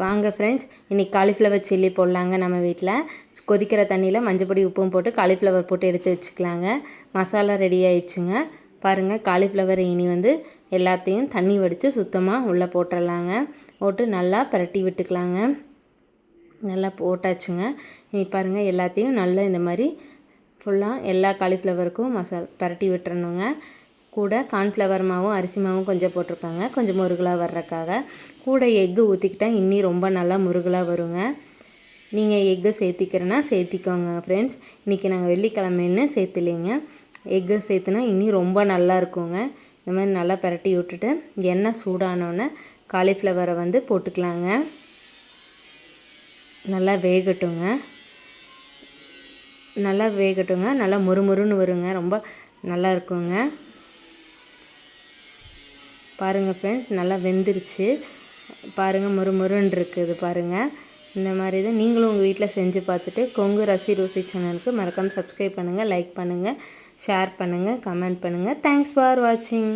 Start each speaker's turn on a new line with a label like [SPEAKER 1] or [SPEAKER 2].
[SPEAKER 1] வாங்க ஃப்ரெண்ட்ஸ் இன்றைக்கி cauliflower chilli போடலாங்க நம்ம வீட்டில் கொதிக்கிற தண்ணியில் மஞ்சப்பொடி உப்பும் போட்டு காலிஃப்ளவர் போட்டு எடுத்து வச்சுக்கலாங்க. மசாலா ரெடி ஆயிடுச்சுங்க. பாருங்கள் காலிஃப்ளவர் இனி வந்து எல்லாத்தையும் தண்ணி வடித்து சுத்தமாக உள்ளே போட்டுடலாங்க போட்டு நல்லா பிரட்டி விட்டுக்கலாங்க. நல்லா போட்டாச்சுங்க. இனி பாருங்கள் எல்லாத்தையும் நல்லா இந்த மாதிரி ஃபுல்லாக எல்லா காலிஃப்ளவருக்கும் மசால் பரட்டி விட்டுறணுங்க. கூட கார்ன்ஃப்ளவர் மாவும் அரிசி மாவும் கொஞ்சம் போட்டிருப்பாங்க. கொஞ்சம் முருகலாக வர்றதுக்காக. கூட எக்கு ஊற்றிக்கிட்டா இன்னி ரொம்ப நல்லா முருகலாக வருங்க. நீங்கள் எக்கு சேர்த்திக்கிறேன்னா சேர்த்திக்கோங்க ஃப்ரெண்ட்ஸ் இன்றைக்கி நாங்கள் வெள்ளிக்கிழமைன்னு சேர்த்துலிங்க எக்கு சேர்த்துனா இன்னி ரொம்ப நல்லா இருக்குங்க. இந்த மாதிரி நல்லா பரட்டி விட்டுட்டு எண்ணெய் சூடானோன்னே காலிஃப்ளவரை வந்து போட்டுக்கலாங்க. நல்லா வேகட்டுங்க. நல்லா வேகட்டுங்க. நல்லா முறுமுறுன்னு வருங்க. ரொம்ப நல்லா இருக்குங்க. பாருங்கள் ஃப்ரெண்ட்ஸ் நல்லா வெந்துருச்சு. பாருங்கள் மொறு மொறுன்னு இருக்குது பாருங்கள் இந்த மாதிரி தான் நீங்களும் உங்கள் வீட்டில் செஞ்சு பார்த்துட்டு கொங்கு ரசி ருசி சேனலுக்கு மறக்காமல் சப்ஸ்கிரைப் பண்ணுங்கள் லைக் பண்ணுங்கள் ஷேர் பண்ணுங்கள் கமெண்ட் பண்ணுங்கள் தேங்க்ஸ் ஃபார் வாட்சிங்